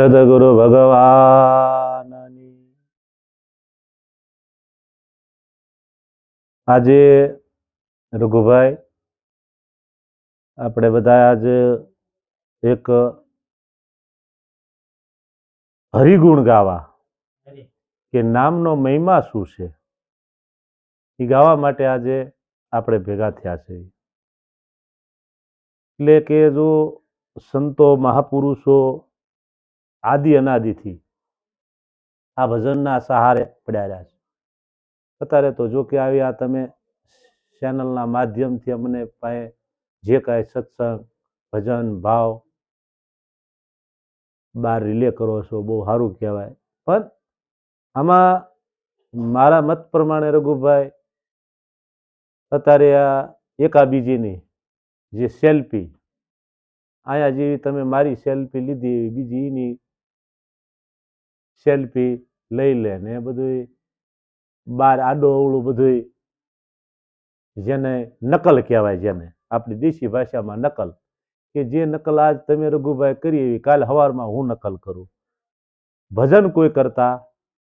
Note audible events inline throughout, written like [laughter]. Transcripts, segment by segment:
સદગુરુ ભગવાનની આજે રઘુભાઈ આપણે બધા આજે એક હરિગુણ ગાવા કે નામનો મહિમા શું છે? એ ગાવા માટે આજે આપણે ભેગા થયા છે એટલે કે જો સંતો મહાપુરુષો આદિ અનાદિથી આ ભજનના સહારે પડ્યા રહ્યા છે. અત્યારે તો જો કે આવી આ તમે ચેનલના માધ્યમથી અમને પાસે જે કાંઈ સત્સંગ, ભજન, ભાવ બાર રિલે કરો છો બહુ સારું કહેવાય. પણ આમાં મારા મત પ્રમાણે રઘુભાઈ, અત્યારે આ એકાબીજીની જે સેલ્ફી અહીંયા જેવી તમે મારી સેલ્ફી લીધી એવી બીજી સેલ્ફી લઈ લે ને એ બધું બાર આડો અવળું બધું જેને નકલ કહેવાય જેને, આપણી દેશી ભાષામાં નકલ. કે જે નકલ આજ તમે રઘુભાઈ કરી એવી, કાલ હવારમાં હું નકલ કરું. ભજન કોઈ કરતા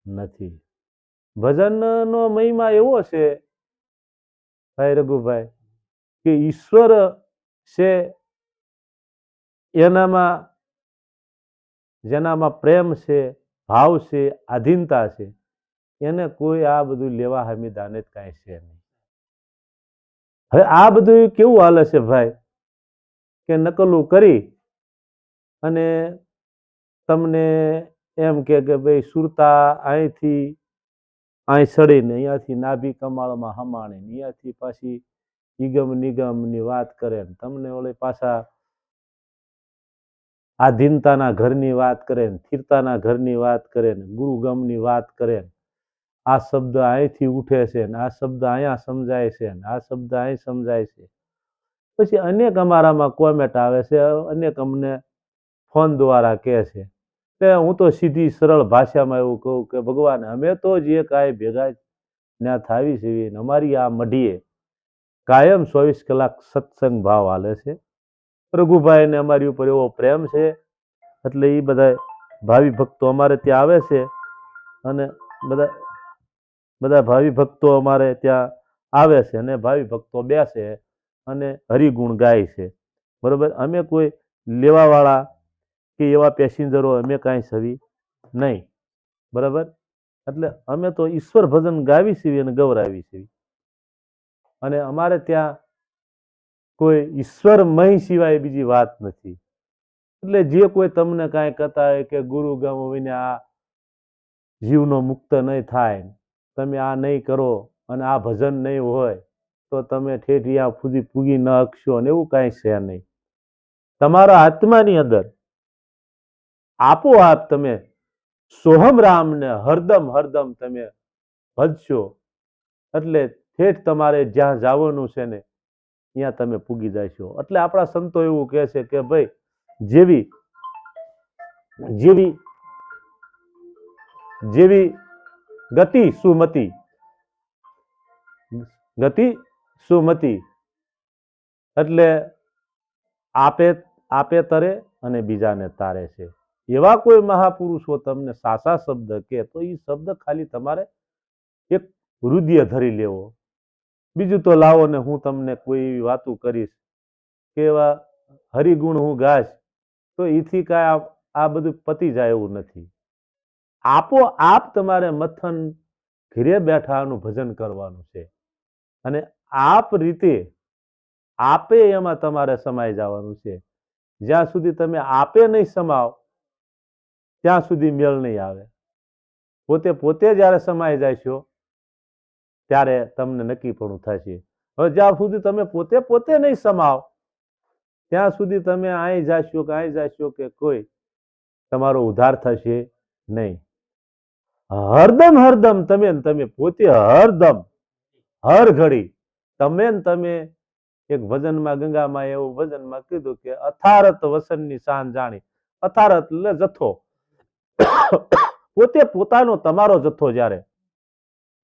નથી. ભજનનો મહિમા એવો છે, ભાઈ રઘુભાઈ, કે ઈશ્વર છે એનામાં, જેનામાં પ્રેમ છે ભાવ છે, આધીનતા છે, એને કોઈ આ બધું લેવા હમી દાને જ કાંઈ છે નહીં. હવે આ બધું કેવું હાલે છે ભાઈ? કે નકલું કરી અને તમને એમ કે કે ભાઈ સુરતા અહીંથી અહીં સડીને અહીંયાથી નાભી કમાળમાં હમાણીને અહીંયાથી પાછી નિગમ નિગમની વાત કરે ને તમને ઓલે પાછા આધીનતાના ઘરની વાત કરે ને સ્થિરતાના ઘરની વાત કરે ને ગુરુગમની વાત કરે ને, આ શબ્દ અહીંથી ઉઠે છે ને, આ શબ્દ અહીંયા સમજાય છે ને, આ શબ્દ અહીં સમજાય છે. પછી અનેક અમારામાં કોમેન્ટ આવે છે, અનેક અમને ફોન દ્વારા કહે છે. કે હું તો સીધી સરળ ભાષામાં એવું કહું કે ભગવાન, અમે તો જે કાંઈ ભેગા ના થાવી ને અમારી આ મઢીએ કાયમ ચોવીસ કલાક સત્સંગ ભાવ હાલે છે. રઘુભાઈને અમારી ઉપર એવો પ્રેમ છે. એટલે એ બધા ભાવિ ભક્તો અમારે ત્યાં આવે છે. અને બધા બધા ભાવિ ભક્તો અમારે ત્યાં આવે છે અને ભાવિ ભક્તો બેસે અને હરિગુણ ગાય છે. બરાબર? અમે કોઈ લેવાવાળા કે એવા પેસેન્જરો અમે કાંઈ છવી નહીં. બરાબર? એટલે અમે તો ઈશ્વર ભજન ગાવી છીએ અને ગૌરાવી છીએ અને અમારે ત્યાં કોઈ ઈશ્વરમય સિવાય બીજી વાત નથી. એટલે જે કોઈ તમને કાંઈ કહેતા હોય કે ગુરુ ગમીને આ જીવનો મુક્ત નહીં થાય, તમે આ નહીં કરો અને આ ભજન નહીં હોય, તો તમે ઠેઠિયા સુધી પૂગી ન શકશો અને એવું કાંઈ છે નહીં. તમારા આત્માની અંદર આપોઆપ તમે સોહમ રામને હરદમ હરદમ તમે ભજશો, એટલે ઠેઠ તમારે જ્યાં જવાનું છે ને ત્યાં તમે પૂગી જશો. એટલે આપણા સંતો એવું કહે છે કે ભાઈ, જેવી જેવી જેવી ગતિ સુમતિ ગતિ સુમતિ. એટલે આપે આપે તરે અને બીજાને તારે છે. એવા કોઈ મહાપુરુષો તમને સાસા શબ્દ કે તો એ શબ્દ ખાલી તમારે એક હૃદય ધરી લેવો. બીજું તો લાવો ને હું તમને કોઈ એવી વાતું કરીશ. કે એવા હરિગુણ હું ગાશ. તો એથી કાંઈ આ બધું પતી જાય એવું નથી. આપો આપ તમારે મથન ઘરે બેઠાનું ભજન કરવાનું છે. અને આપ રીતે આપે એમાં તમારે સમાઈ જવાનું છે. જ્યાં સુધી તમે આપે નહીં સમાવ, ત્યાં સુધી મેળ નહીં આવે. પોતે પોતે જ્યારે સમાઈ જશો ત્યારે તમને નક્કીપણું થશે. હવે જ્યાં સુધી તમે પોતે પોતે નહીં સમાવ, ત્યાં સુધી તમે અહીં જાશો કે અહીં જાશો કે કોઈ તમારો ઉદ્ધાર થશે નહીં. હરદમ હરદમ તમે તમે પોતે હરદમ, હર ઘડી તમે તમે એક ભજનમાં ગંગામાં એવું ભજનમાં કીધું કે અથારત વસનની શાન જાણી. અથારત એટલે જથ્થો. [coughs] પોતે પોતાનો તમારો જથ્થો જ્યારે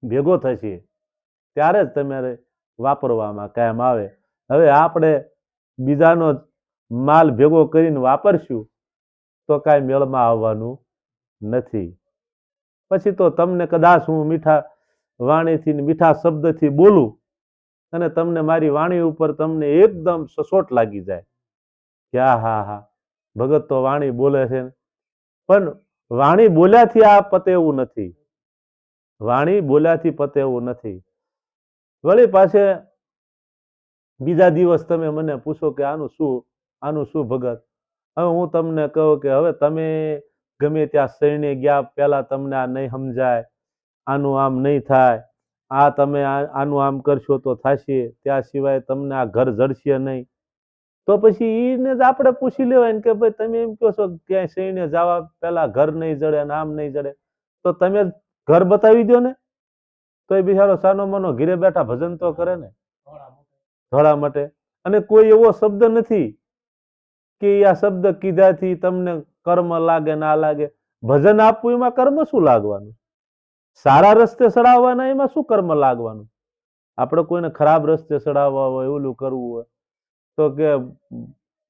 ભેગો થશે ત્યારે જ તમારે વાપરવામાં કાયમ આવે. હવે આપણે બીજાનો માલ ભેગો કરીને વાપરશું તો કાંઈ મેળમાં આવવાનું નથી. પછી તો તમને કદાચ હું મીઠા વાણીથી મીઠા શબ્દથી બોલું અને તમને મારી વાણી ઉપર તમને એકદમ સસોટ લાગી જાય. કે આ હા હા, ભગત તો વાણી બોલે છે. પણ વાણી બોલ્યાથી આ પતે એવું નથી. વાણી બોલ્યાથી પતે એવું નથી. વળી પાસે બીજા દિવસ તમે મને પૂછો કે આનું શું આનું શું ભગત? હવે હું તમને કહું કે હવે તમે ગમે ત્યાં શરણે ગયા, પહેલાં તમને આ નહીં સમજાય, આનું આમ નહીં થાય, આ તમે આનું આમ કરશો તો થશે, ત્યાં સિવાય તમને આ ઘર જડશે નહીં. તો પછી એને જ આપણે પૂછી લેવાય કે ભાઈ તમે એમ કહો છો ક્યાંય શરણે જવા, પહેલાં ઘર નહીં જડે ને આમ નહીં જડે. તો તમે ઘર બતાવી દો ને તો એ બિચારો સાનો મનો ઘીરે બેઠા ભજન તો કરે ને. ધોળા માટે અને કોઈ એવો શબ્દ નથી કે આ શબ્દ કીધાથી તમને કર્મ લાગે ના લાગે. ભજન આપવું એમાં કર્મ શું લાગવાનું? સારા રસ્તે ચડાવવાના એમાં શું કર્મ લાગવાનું? આપણે કોઈને ખરાબ રસ્તે ચડાવવા હોય ઓલું કરવું હોય તો કે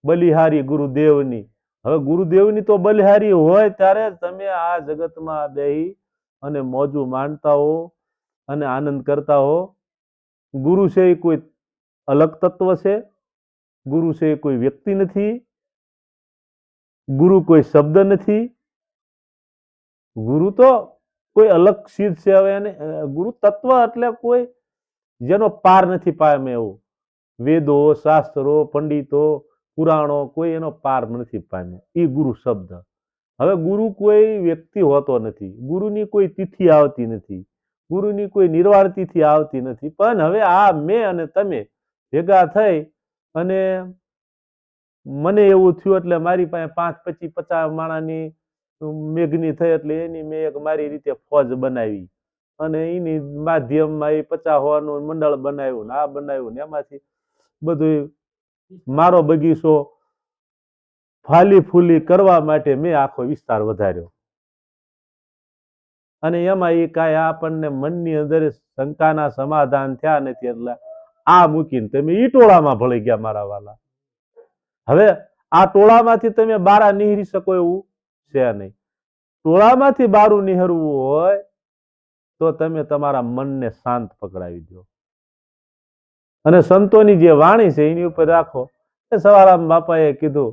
બલિહારી ગુરુદેવની. હવે ગુરુદેવની તો બલિહારી હોય ત્યારે તમે આ જગતમાં બેહી અને મોજું માણતા હો. અને આનંદ કરતા હો. ગુરુ છે એ કોઈ અલગ તત્વ છે. ગુરુ છે એ કોઈ વ્યક્તિ નથી. ગુરુ કોઈ શબ્દ નથી. ગુરુ તો કોઈ અલગ ચીજ છે હવે એને ગુરુ તત્વ એટલે કોઈ જેનો પાર નથી પામે એવું. વેદો, શાસ્ત્રો, પંડિતો, પુરાણો કોઈ એનો પાર નથી પામ્યો એ ગુરુ શબ્દ. હવે ગુરુ કોઈ વ્યક્તિ હોતો નથી. ગુરુની કોઈ તિથિ આવતી નથી. ગુરુની કોઈ નિર્વાણ આવતી નથી. પણ હવે આ મેં અને તમે ભેગા થઈ અને મને એવું થયું એટલે મારી પાસે પાંચ પચીસ પચાસ માણાની મેઘની થઈ એટલે એની મેં એક મારી રીતે ફોજ બનાવી. અને એની માધ્યમમાં એ પચાસ હોવાનું મંડળ બનાવ્યું ને આ બનાવ્યું ને એમાંથી બધું મારો બગીચો ફાલી ફૂલી કરવા માટે મેં આખો વિસ્તાર વધાર્યો. અને એમાં એ કાંઈ આપણને મનની અંદર શંકાના સમાધાન થયા નથી એટલે આ મૂકીને તમે ઈ ટોળામાં ભળી ગયા મારા વાલા. હવે આ ટોળામાંથી તમે બારા નીહરી શકો એવું છે નહીં. ટોળામાંથી બારું નિહરવું હોય તો તમે તમારા મનને શાંત પકડાવી દો. અને સંતોની જે વાણી છે એની ઉપર રાખો. એ સવારામ બાપાએ કીધું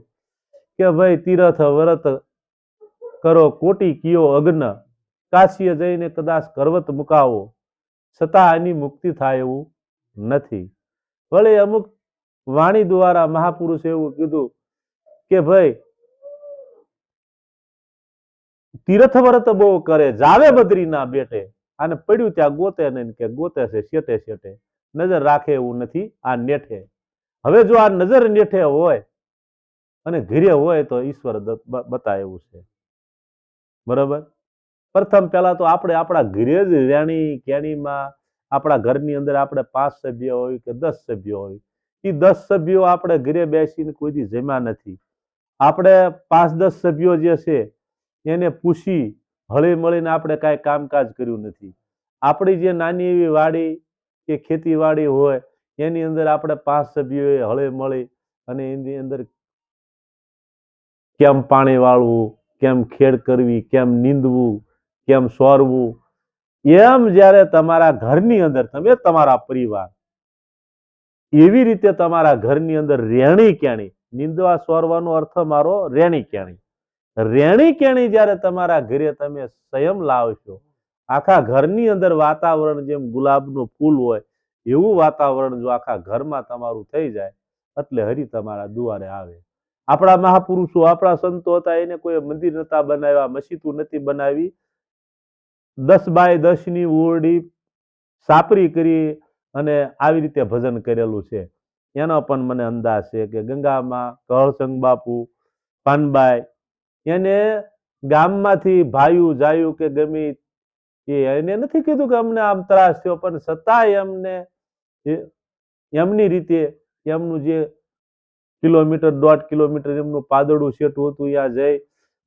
કે ભાઈ તીરથ વ્રત કરો કોટી કિયો અગ્ન કાશીએ જઈને કદાચ કરવત મુકાવો, છતાં એની મુક્તિ થાય એવું નથી. વળી અમુક વાણી દ્વારા મહાપુરુષે એવું કીધું કે ભાઈ તીર્થ વ્રત બહુ કરે, જાવે બદ્રીના બેટે. આને પડ્યું ત્યાં ગોતે નહીં કે ગોતે છે, શેટે શેટે. નજર રાખે એવું નથી, આ નેઠે. હવે જો આ નજર નેઠે હોય અને ઘીરે હોય તો ઈશ્વર બતાય એવું છે. બરાબર? પ્રથમ પહેલા તો આપણે આપણા ઘરે જ રેણી કેણીમાં આપણા ઘરની અંદર આપણે પાંચ સભ્ય હોય કે દસ સભ્ય હોય એ દસ સભ્યો આપણે ઘરે બેસીને કોઈ દી જમ્યા નથી. આપણે પાંચ દસ સભ્યો જે છે, એને પૂછી હળી મળીને આપણે કાંઈ કામકાજ કર્યું નથી. આપણી જે નાની એવી વાડી કે ખેતીવાડી હોય, એની અંદર આપણે પાંચ સભ્યોએ હળે મળી અને એની અંદર કેમ પાણી વાળવું, કેમ ખેડ કરવી, કેમ નીંદવું કેમ સોરવું? એમ જ્યારે તમારા ઘરની અંદર તમે તમારા પરિવાર એવી રીતે તમારા ઘરની અંદર રેણી કેણી, નિંદવા સોરવાનો અર્થ મારો રેણી કેણી. રેણી કેણી જ્યારે તમારા ઘરે તમે સંયમ લાવશો, આખા ઘરની અંદર વાતાવરણ જેમ ગુલાબનું ફૂલ હોય, એવું વાતાવરણ જો આખા ઘરમાં તમારું થઈ જાય, એટલે હરી તમારા દુવારે આવે. આપણા મહાપુરુષો, આપણા સંતો હતા, એને કોઈ મંદિર નતા બનાવ્યા મસીતું નથી બનાવી દસ બાય દસની ઓરડી સાપરી કરી અને આવી રીતે ભજન કરેલું છે. એનો પણ મને અંદાજ છે કે ગંગામાં કહળસંગ બાપુ, પાનબાઈ, એને ગામમાંથી ભાયું જાયું કે ગમી એને નથી કીધું કે અમને આમ ત્રાસ થયો, પણ છતાંય એમને એ- એમની રીતે એમનું જે કિલોમીટર દોઢ કિલોમીટર એમનું પાદળું શેઠું હતું, ત્યાં જઈ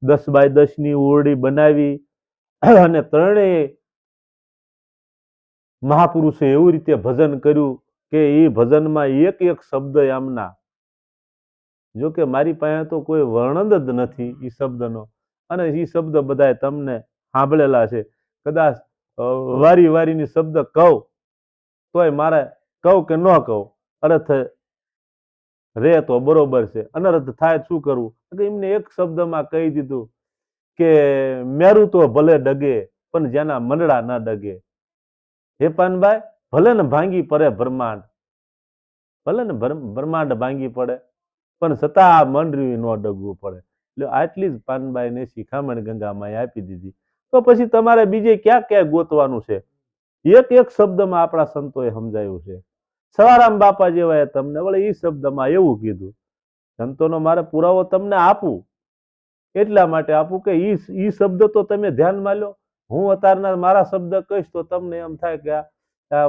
દસ બાય દસની ઓરડી બનાવી અને ત્રણેય મહાપુરુષે એવી રીતે ભજન કર્યું કે એ ભજનમાં એક એક શબ્દ એમના જો કે મારી પાસે તો કોઈ વર્ણન જ નથી એ શબ્દનો. અને એ શબ્દ બધાએ તમને સાંભળેલા છે. કદાચ વારી વારીની શબ્દ કહું, તોય મારે કહું કે ન કહું. અર્થ રે તો બરોબર છે. અનર્થ થાય શું કરવું? એમને એક શબ્દમાં કહી દીધું. કે મેરું તો ભલે ડગે, પણ જેના મંડળા ન ડગે. હે પાનભાઈ, ભલે ને ભાંગી પડે બ્રહ્માંડ. ભલે ને બ્રહ્મ- બ્રહ્માંડ ભાંગી પડે, પણ છતાં આ મંડળ્યું ન ડગવું પડે. એટલે આટલી જ પાનબાઈને શિખામણ ગંગામાં આપી દીધી. તો પછી તમારે બીજે ક્યાં ક્યાં ગોતવાનું છે? એક એક શબ્દમાં આપણા સંતોએ સમજાયું છે. સવારામ બાપા જેવાએ તમને, વળે એ શબ્દમાં એવું કીધું, સંતોનો મારે પુરાવો તમને આપું. એટલા માટે આપું કે એ એ શબ્દ તો તમે ધ્યાનમાં લો. હું અત્યારના મારા શબ્દ કહીશ તો તમને એમ થાય કે આ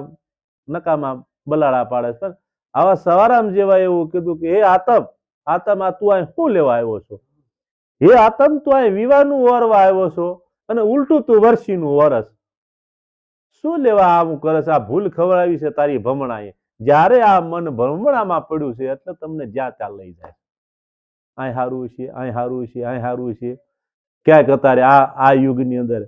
નકામા બલાડા પાડે પણ આવા સવારામ જેવા એવું કીધું કે, હે આતમ આતમ, આ તું અહીં શું લેવા આવ્યો છો? હે આતમ, તું અહીં વિવાહનું વરવા આવ્યો છો? અને ઉલટું તું વર્ષીનું વરસ. શું લેવા આમ કરે છે? આ ભૂલ ખવડાવી છે તારી ભમણાએ. જ્યારે આ મન ભમણામાં પડ્યું છે એટલે તમને જ્યાં ત્યાં લઈ જાય અહીં હારું છે અહીં હારું છે અહીં હારું છે. ક્યાંક અત્યારે આ આ યુગની અંદર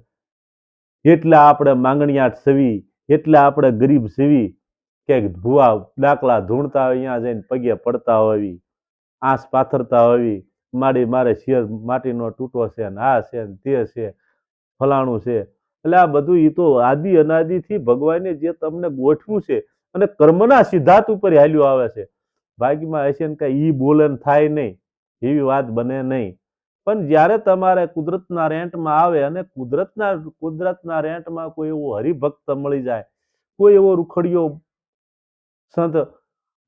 એટલા આપણે માંગણીયાટ સવી, એટલા આપણે ગરીબ સવી, ક્યાંક ભૂવા ડાકલા ધૂણતા હોય અહીંયા જઈને પગે પડતા હોવી આંસ પાથરતા હોવી માડી મારે શેર માટીનો તૂટો છે ને આ છે ને તે છે, ફલાણું છે. એટલે આ બધું એ તો આદિ અનાદિથી ભગવાને જે તમને ગોઠવ્યું છે અને કર્મના સિદ્ધાંત ઉપર હાલ્યું આવે છે. ભાગ્યમાં હશે ને કાંઈ એ બોલન થાય નહીં. એવી વાત બને નહીં. પણ જ્યારે તમારે કુદરતના રેન્ટમાં આવે અને કુદરતના કુદરતના રેન્ટમાં કોઈ એવો હરિભક્ત મળી જાય, કોઈ એવો રૂખડિયો સંત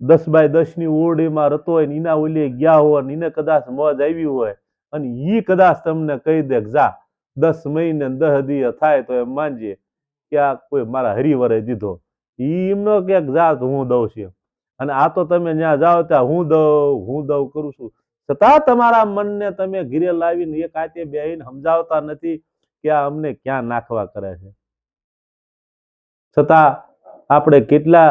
દસ બાય દસની ઓરડીમાં રતો હોય ને એના ઓલી ગયા હોય નીને કદાચ મોજ આવી હોય અને ઈ કદાચ તમને કહી દે જા, દસ મહિને દહ દી થાય તો એમ માનજે કે આ કોઈ મારા હરિવરે દીધો. ઈ એમનો ક્યાંક જા હું દઉં છું અને આ તો તમે જ્યાં જાઓ ત્યાં હું દઉં હું દઉં કરું છું. છતાં તમારા મનને તમે ઘીરે લાવીને એક હાથે બેહીને સમજાવતા નથી કે આ અમને ક્યાં નાખવા કરે છે. છતાં આપણે કેટલા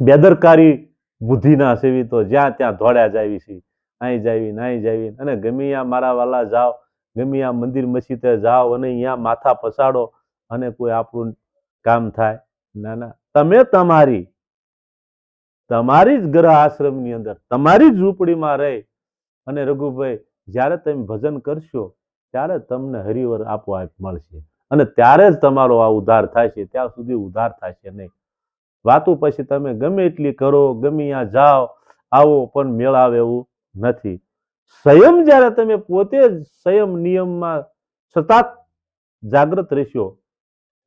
બેદરકારી બુદ્ધિના સેવી તો જ્યાં ત્યાં ધોળ્યા જાવી છે અહીં જાવી અહીં જાવી અને ગમે ત્યાં મારા વાલા જાઓ, ગમે ત્યાં મંદિર મસ્જિદે જાઓ અને અહીંયા માથા પસાડો અને કોઈ આપણું કામ થાય. ના ના. તમે તમારી તમારી જ ગ્રહ આશ્રમની અંદર, તમારી જ ઝૂંપડીમાં રહી અને રઘુભાઈ, જ્યારે તમે ભજન કરશો, ત્યારે તમને હરિવર આપોઆપ મળશે અને ત્યારે જ તમારો આ ઉદ્ધાર છે, ત્યાં સુધી ઉદ્ધાર થશે નહીં. વાતું પછી તમે ગમે એટલી કરો, ગમે ત્યાં જાઓ, આવો, પણ મેળાવે એવું નથી. સંયમ જ્યારે તમે પોતે જ સંયમ નિયમમાં સતત જાગૃત રહેશો,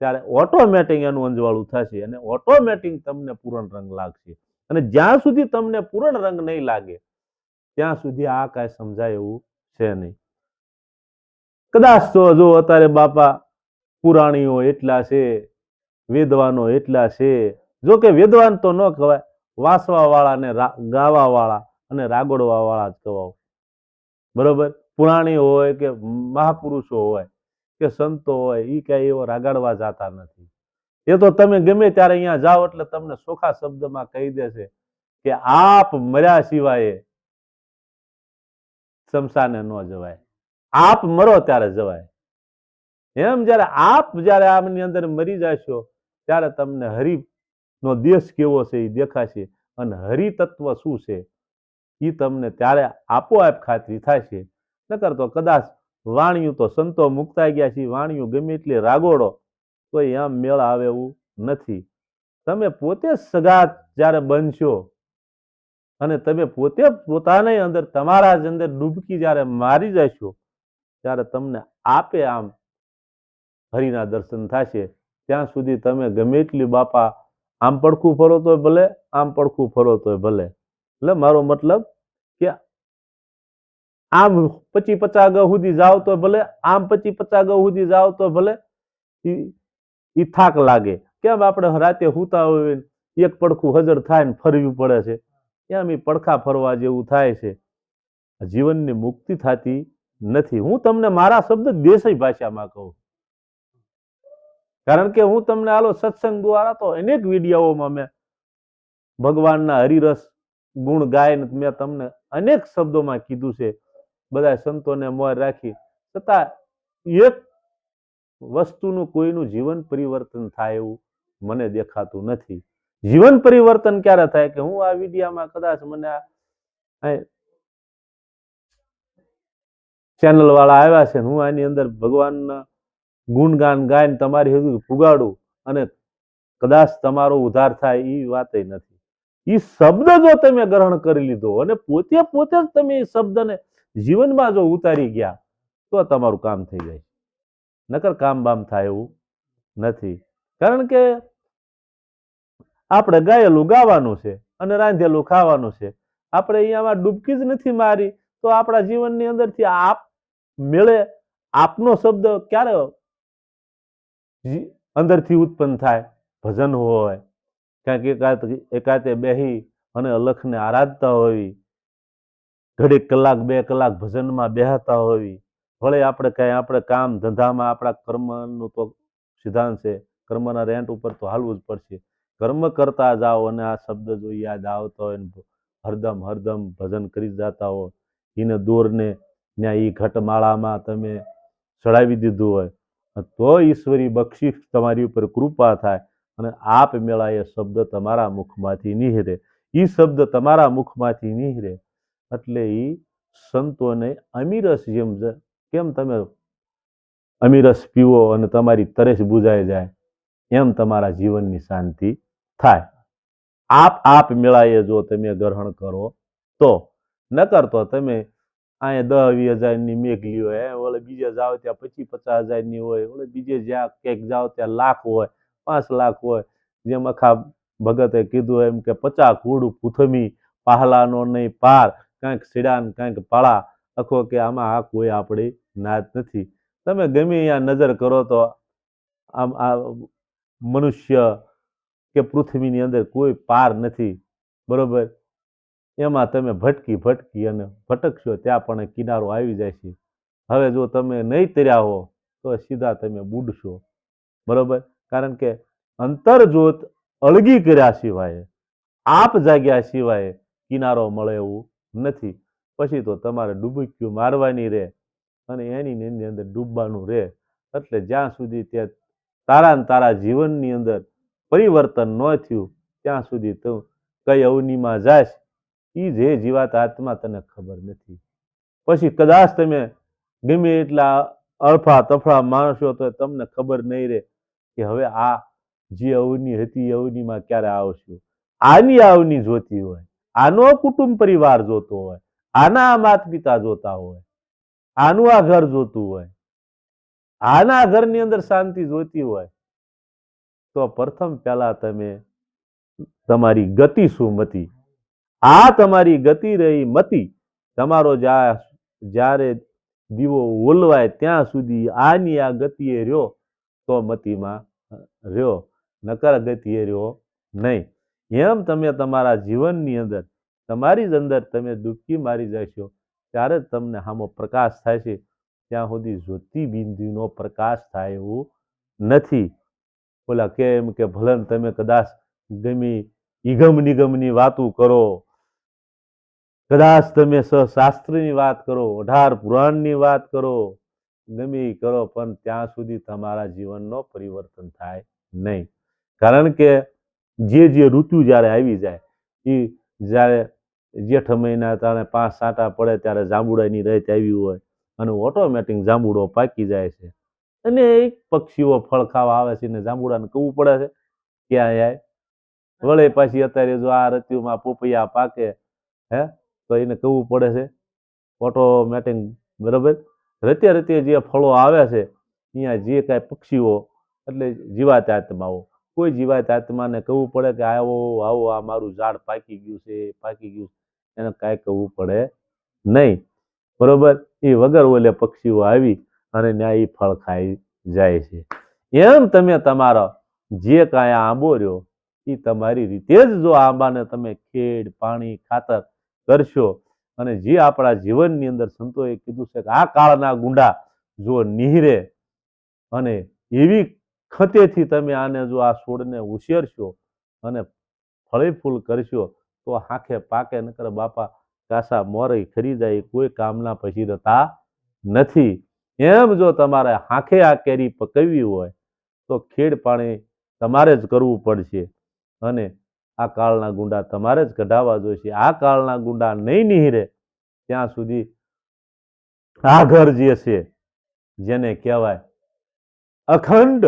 ત્યારે ઓટોમેટિક એનું અંજવાળું થશે અને ઓટોમેટિક તમને પૂરણ રંગ લાગશે. અને જ્યાં સુધી તમને પૂરણ રંગ નહીં લાગે, ત્યાં સુધી આ કાંઈ સમજાય એવું છે નહીં. કદાચ તો જો અત્યારે બાપા પુરાણીઓ એટલા છે, વેદવાનો એટલા છે, જો કે વેદવાન તો ન કહેવાય વાસવા વાળા ને ગાવા વાળા અને રાગોડવા વાળા જ કહેવાય. બરોબર? પુરાણી હોય કે મહાપુરુષો હોય કે સંતો હોય એ કઈ એવો રાગાડવા જાતા નથી. એ તો તમે ગમે ત્યારે અહીંયા જાઓ એટલે તમને સોખા શબ્દમાં કહી દેશે કે આપ મર્યા સિવાય શમશાને ન જવાય. આપ મરો ત્યારે જવાય. એમ જ્યારે આપ જ્યારે આમની અંદર મરી જશો, ત્યારે તમને હરિ નો દેશ કેવો છે એ દેખાશે અને હરિતત્વ શું છે એ તમને ત્યારે આપોઆપ ખાતરી થશે. નકર તો કદાચ વાણિયું તો સંતો મુકતા ગયા છે, વાણિયું ગમે એટલી રાગોડો તો અહીંયા મેળ આવે એવું નથી. તમે પોતે સગા જ્યારે બનશો અને તમે પોતે પોતાની અંદર તમારા જ અંદર ડૂબકી જ્યારે મારી જશો ત્યારે તમને આપે આમ હરિના દર્શન થશે. ત્યાં સુધી તમે ગમે એટલી બાપા આમ પડખું ફરો તોય ભલે, આમ પડખું ફરો તોય ભલે. એટલે મારો મતલબ કે આમ પચી પચાસ ગહ સુધી જાઓ તો ભલે, આમ પચી પચાસ ગહ સુધી જાઓ તો ભલે. ઈ થાક લાગે. કેમ આપણે રાતે હુતા હોય એક પડખું હજર થાય ને ફરવું પડે છે. એમ એ પડખા ફરવા જેવું થાય છે. જીવનની મુક્તિ થતી નથી. હું તમને મારા શબ્દ દેશી ભાષામાં કહું. કારણ કે હું તમને આલો સત્સંગ દ્વારા તો અનેક વિડીયોમાં મેં ભગવાનના હરિરસ ગુણ ગાય મેં તમને અનેક શબ્દોમાં કીધું છે. બધા સંતોને મોર રાખી. છતાં એક વસ્તુનું કોઈનું જીવન પરિવર્તન થાય એવું મને દેખાતું નથી. જીવન પરિવર્તન ક્યારે થાય કે હું આ વિડીયામાં કદાચ મને ચેનલ વાળા આવ્યા છે હું આની અંદર ભગવાનના ગુણગાન ગાઈને તમારી હજુ પુગાડું અને કદાચ તમારો ઉદ્ધાર થાય એ વાત નથી. એ શબ્દ જો તમે ગ્રહણ કરી લીધો અને પોતે પોતે જ તમે એ શબ્દને જીવનમાં જો ઉતારી ગયા, તો તમારું કામ થઈ જાય. નકર કામ બામ થાય એવું નથી. કારણ કે આપણે ગાયેલું ગાવાનું છે અને રાંધેલું ખાવાનું છે. આપણે અહીંયામાં ડૂબકી જ નથી મારી, તો આપણા જીવનની અંદરથી આપ મેળે આપનો શબ્દ ક્યારે અંદરથી ઉત્પન્ન થાય? ભજન હોય, ક્યાંક એકાદ, એકાતે બેહી અને અલખને આરાધતા હોવી ઘડીક કલાક, બે કલાક ભજનમાં બેહતા હોવી વળે આપણે કાંઈ, આપણે કામ ધંધામાં, આપણા કર્મનું તો સિદ્ધાંત છે, કર્મના રેન્ટ ઉપર તો હાલવું જ પડશે. કર્મ કરતા જાઓ અને આ શબ્દ જો યાદ આવતો હોય હરદમ હરદમ ભજન કરી જતા હો. એને દોરને ત્યાં એ ઘટમાળામાં તમે ચડાવી દીધું હોય. તો ઈશ્વરી બક્ષિસ તમારી ઉપર કૃપા થાય અને આપ મેળા એ શબ્દ તમારા મુખમાંથી નીહરે. એ શબ્દ તમારા મુખમાંથી નીહરે. એટલે એ સંતોને અમીરસ જેમ કેમ તમે અમીરસ પીવો અને તમારી તરેશ બુજાઈ જાય? એમ તમારા જીવનની શાંતિ થાય. આપ આપ મેળાએ જો તમે ગ્રહણ કરો, તો નકર તો તમે અહીંયા દસ વીસ હજારની મેઘલી હોય ઓલે બીજે જાઓ ત્યાં પચીસ, પચાસ હજારની હોય, ઓલે બીજે જ્યાં ક્યાંક જાઓ ત્યાં લાખ હોય, પાંચ લાખ હોય. જેમ આખા ભગતે કીધું એમ કે પચાસ કુડ પૂથમી પાહલાનો નહીં પાર, કાંઈક સીડાન કાંઈક પાળા આખો કે આમાં આ કોઈ આપણી નાત નથી. તમે ગમે અહીંયા નજર કરો તો આમ આ મનુષ્ય કે પૃથ્વીની અંદર કોઈ પાર નથી. બરોબર? એમાં તમે ભટકી ભટકી અને ભટકશો ત્યાં પણ કિનારો આવી જાય છે. હવે જો તમે નહીં તર્યા હો, તો સીધા તમે બુડશો. બરોબર? કારણ કે અંતરજોત અળગી કર્યા સિવાય, આપ જાગ્યા સિવાય કિનારો મળે એવું નથી. પછી તો તમારે ડૂબક્યું મારવાની રહે અને એની એની અંદર ડૂબવાનું રહે એટલે જ્યાં સુધી તે તારા ને તારા જીવનની અંદર પરિવર્તન ન થયું, ત્યાં સુધી તું કઈ અવનીમાં જાશ એ જે જીવાત આત્મા તને ખબર નથી. પછી કદાચ તમે ગમે એટલા અળફા તફળા માણસો તો તમને ખબર નહીં રહે કે હવે આ જે અવની હતી અવનીમાં ક્યારે આવશું? આની અવની જોતી હોય, આનો કુટુંબ પરિવાર જોતો હોય આના આ માતા પિતા જોતા હોય, આનું આ ઘર જોતું હોય, આના ઘરની અંદર શાંતિ જોતી હોય, તો પ્રથમ પહેલા તમે તમારી ગતિ શું મતી? આ તમારી ગતિ રહી મતી. તમારો જ્યાં જ્યારે દીવો ઓલવાય ત્યાં સુધી આની આ ગતિએ રહ્યો, તો મતીમાં રહ્યો, નકર ગતિએ રહ્યો નહીં. એમ તમે તમારા જીવનની અંદર તમારી જ અંદર તમે ડૂબકી મારી જશો, ત્યારે જ તમને સામો પ્રકાશ થાય છે. ત્યાં સુધી જ્યોતિ બિંદુનો પ્રકાશ થાય એવું નથી. ઓલા કેમ કે ભલન તમે કદાચ ગમી ઈગમ નિગમની વાતો કરો. કદાચ તમે શાસ્ત્રની વાત કરો, અઢાર પુરાણની વાત કરો, ગમી કરો, પણ ત્યાં સુધી તમારા જીવનનો પરિવર્તન થાય નહીં. કારણ કે જે જે ઋતુ જ્યારે આવી જાય એ જ્યારે જેઠ મહિના તાણે પાંચ સાંટા પડે ત્યારે જાંબુડાની રેત આવી હોય અને ઓટોમેટિક જાંબુડો પાકી જાય છે. અને પક્ષીઓ ફળ ખાવા આવે છે ને જાંબુડાને કવું પડે છે ક્યાં યાય વળે પાછી અત્યારે જો આ રત્યુમાં પોપૈયા પાકે, હે, તો એને કવું પડે છે ઓટોમેટિક બરાબર? રતે રતે જે ફળો આવે છે અહીંયા જે કાંઈ પક્ષીઓ, એટલે જીવાત આત્માઓ કોઈ જીવાત આત્માને કહેવું પડે કે, આવો આવો, આ મારું ઝાડ પાકી ગયું છે, પાકી ગયું છે. એને કાંઈ કહેવું પડે નહીં. બરોબર? એ વગર ઓલે પક્ષીઓ આવી અને ત્યાં એ ફળ ખાઈ જાય છે. એમ તમે તમારો જે કાંઈ આંબો રહ્યો એ તમારી રીતે જ જો આંબાને તમે ખેડ, પાણી, ખાતર કરશો અને જે આપણા જીવનની અંદર સંતોએ કીધું છે કે આ કાળના ગુંડા જો નિહરે અને એવી ખતેથી તમે આને જો આ છોડને ઉછેરશો અને ફળે ફૂલ કરશો તો હાંખે પાકે નકર બાપા કાસા મોરે ખરી જાય, કોઈ કામના પછી રહેતા નથી. એમ જો તમારે હાંખે આ કેરી પકવવી હોય, તો ખેડ પાણી તમારે જ કરવું પડશે. અને આ કાળના ગુંડા તમારે જ કઢાવવા જોઈશે. આ કાળના ગુંડા નહીં નિહરે, ત્યાં સુધી આ ઘર જે છે, જેને કહેવાય અખંડ,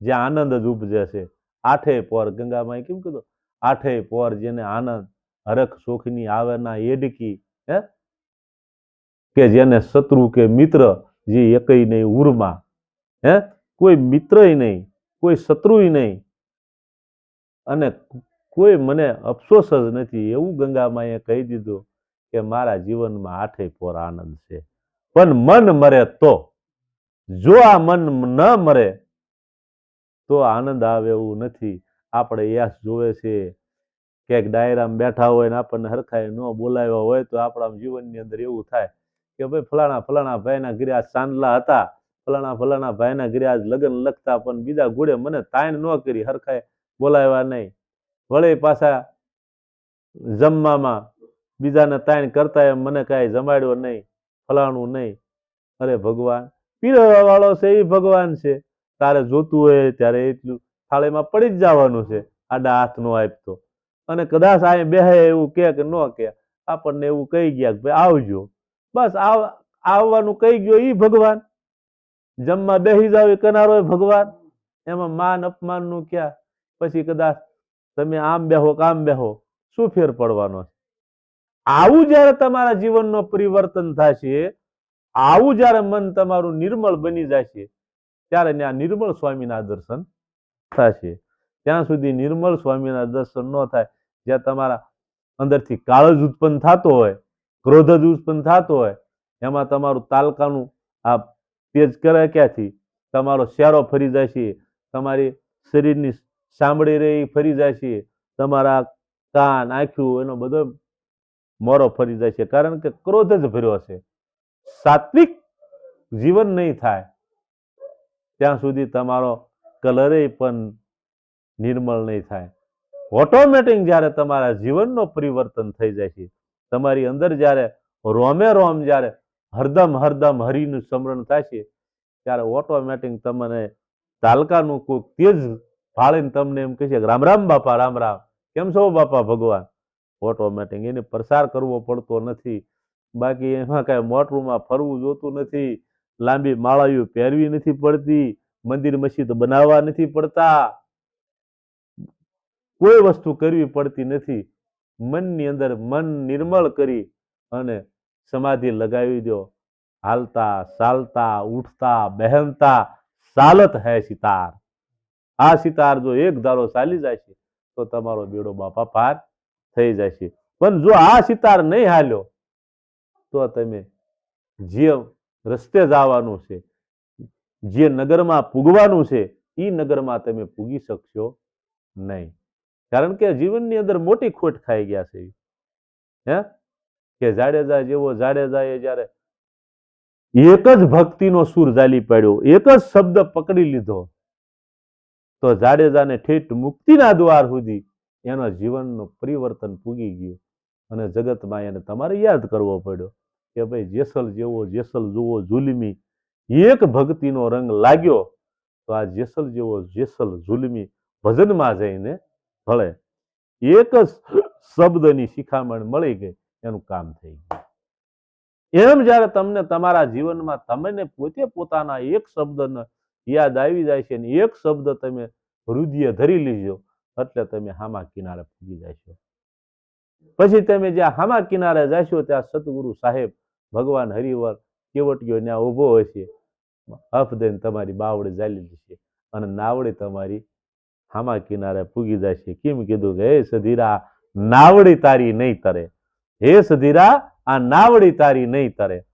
જે આનંદ જ ઉપજે છે. આઠે પર ગંગામાં કેમ કીધું? આઠે પોર જેને આનંદ, હરખ સુખની આવેના એડકી હે? કે જેને શત્રુ કે મિત્ર જે એકય નહીં ઉરમાં હે? કોઈ મિત્રય નહીં, કોઈ શત્રુય નહીં. અને કોઈ મને અફસોસ જ નથી, એવું ગંગામાએ કહી દીધું કે મારા જીવનમાં આઠે પોર આનંદ છે. પણ મન મરે તો, જો આ મન ન મરે, તો આનંદ આવે એવું નથી. આપણે યશ જોવે છે. ક્યાંક ડાયરામાં બેઠા હોય ને આપણને હરખાય ન બોલાવ્યા હોય તો આપણા જીવનની અંદર એવું થાય કે ભાઈ ફલાણા ફલાણા ભાઈના ઘરે આ સાંડલા હતા, ફલાણા ફલાણા ભાઈના ઘરે આજ લગ્ન લખતા પણ બીજા ઘોડે મને તાણ ન કરી હરખાય બોલાવ્યા નહીં. વળી પાછા જમવામાં બીજાને તાણ કરતા એમ મને કાંઈ જમાડ્યો નહીં, ફલાણું નહીં. અરે ભગવાન પીરવા વાળો છે એ ભગવાન છે. તારે જોતું હોય ત્યારે એટલું થાળીમાં પડી જ જવાનું છે. આડા હાથ આપતો. અને કદાચ આ બે એવું કે કે ન કે, આપણને એવું કહી ગયા કે ભાઈ આવજો. બસ આવવાનું કહી ગયો એ ભગવાન. જમવા બેસી જાવ એ કનારો ભગવાન. એમાં માન અપમાનનું ક્યાં? પછી કદાચ તમે આમ બેહો કે આમ બેહો, શું ફેર પડવાનો છે? આવું જ્યારે તમારા જીવનનો પરિવર્તન થશે, આવું જ્યારે મન તમારું નિર્મળ બની જશે, ત્યારે ત્યાં નિર્મળ સ્વામીના દર્શન થશે. ત્યાં સુધી નિર્મળ સ્વામીના દર્શન ન થાય. જ્યાં તમારા અંદરથી કાળજ ઉત્પન્ન થતો હોય ક્રોધ જ ઉત્પન્ન થતો હોય, એમાં તમારું તાલકાનું આ તેજ કરે ક્યાંથી? તમારો શેરો ફરી જાય છે તમારી શરીરની સાંભળી રહી ફરી જાય છે તમારા કાન આંખ્યું એનો બધો મોરો ફરી જાય છે કારણ કે ક્રોધ જ ભર્યો છે સાત્વિક જીવન નહીં થાય. ત્યાં સુધી તમારો કલરે પણ નિર્મળ નહીં થાય. ઓટોમેટિક જ્યારે તમારા જીવનનો પરિવર્તન થઈ જાય છે, તમારી અંદર જ્યારે રોમે રોમ જ્યારે હરદમ હરદમ હરિનું સ્મરણ થાય છે, ત્યારે ઓટોમેટિક તમને તાલકાનું કોઈક તેજ ફાળીને તમને એમ કહે કે, રામ રામ બાપા, રામ રામ. કેમ છો બાપા ભગવાન? ઓટોમેટિક એને પ્રસાર કરવો પડતો નથી. બાકી એમાં કાંઈ મોટરમાં ફરવું જોતું નથી. લાંબી માળાઓ પહેરવી નથી પડતી. મંદિર મસ્જિદ બનાવવા નથી પડતા. કોઈ વસ્તુ કરવી પડતી નથી. મનની અંદર મન નિર્મળ કરી અને સમાધિ લગાવી દો. હાલતા ચાલતા ઉઠતા બહેનતા ચાલત હે સિતાર. આ સિતાર જો એક ધારો ચાલી જાય છે, તો તમારો બેડો બાપા પાર થઈ જાય છે. પણ જો આ સિતાર નહીં હાલ્યો, તો તમે જે રસ્તે જવાનું છે. જે નગરમાં પૂગવાનું છે એ નગરમાં તમે પૂગી શકશો નહીં. કારણ કે જીવનની અંદર મોટી ખોટ ખાઈ ગયા છે. હે? કે જાડેજા જેવો જાડેજા એ જ્યારે એક જ ભક્તિનો સુર ઝાલી પાડ્યો, એક જ શબ્દ પકડી લીધો, તો જાડેજાને ઠેઠ મુક્તિના દ્વાર સુધી એનો જીવનનું પરિવર્તન પૂગી ગયું. અને જગતમાં એને તમારે યાદ કરવો પડ્યો કે ભાઈ જેસલ જેવો જેસલ જુઓ જુલમી એક ભક્તિનો રંગ લાગ્યો તો આ જેસલ જેવો જેસલ જુલમી ભજનમાં જઈને ભળે. એક જ શબ્દની શિખામણ મળી ગઈ, એનું કામ થઈ ગયું. એમ જ્યારે તમને તમારા જીવનમાં તમને પોતે પોતાના એક શબ્દને યાદ આવી જાય છે અને એક શબ્દ તમે હૃદય ધરી લીજો, એટલે તમે હામા કિનારે પૂગી જશો. પછી તમે જ્યાં હામા કિનારે જશો ત્યાં સદગુરુ સાહેબ ભગવાન હરિવર કેવટીયો ત્યાં ઊભો હોય હફ દઈને તમારી બાવડી ઝાલી જશે અને નાવડી તમારી હામા કિનારે પૂગી જશે. કેમ કીધું કે, હે સધીરા નાવડી તારી નહીં તરે. હે સધીરા, આ નાવડી તારી નહીં તરે.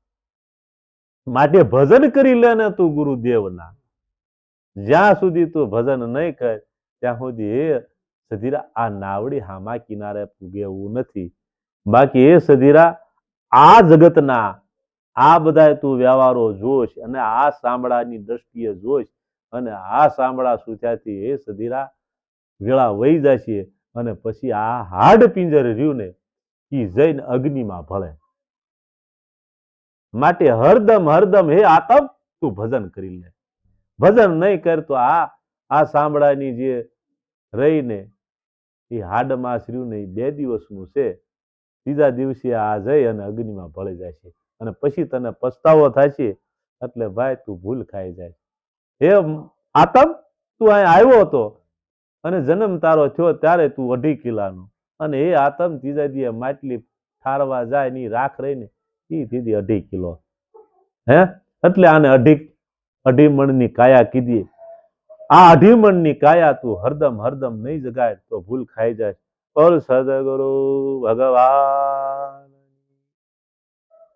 માટે ભજન કરી લે ને તું ગુરુદેવના. જ્યાં સુધી તું ભજન નહીં કર, ત્યાં સુધી હે સધીરા, આ નાવડી હામા કિનારે પૂગે એવું નથી. બાકી એ સધીરા, આ જગતના આ બધા તું વ્યવહારો જોશ અને આ સાંભળાની દ્રષ્ટિએ જોશ અને આ સાંભળા સૂચ્યાથી એ સધીરા વેળા વહી જશે અને પછી આ હાડ પિંજર રહ્યું ને એ જઈને અગ્નિમાં ભળે. માટે હરદમ હરદમ હે આતમ તું ભજન કરી લે. ભજન નહીં કરતો આ આ સાંભળાની જે રહીને એ હાડમાં રહ્યું ને એ બે દિવસનું છે, ત્રીજા દિવસે આ જઈ અને અગ્નિમાં ભળી જાય છે અને પછી તને પસ્તાવો છે એટલે ભાઈ તું ભૂલ ખાઈ જાય. હે આતમ, તું અહીં આવ્યો હતો અને જન્મ તારો થયો ત્યારે તું અઢી કિલાનો. અને એ આતમ ત્રીજા દીએ માટલી ઠારવા જાય ની રાખ રહીને એ દીધી અઢી કિલો. હે? એટલે આને અઢી અઢી મણની કાયા કીધી. આ અઢી મણની કાયા તું હરદમ હરદમ નહીં જગાય તો ભૂલ ખાઈ જાય. પર સદગુરુ ભગવાન.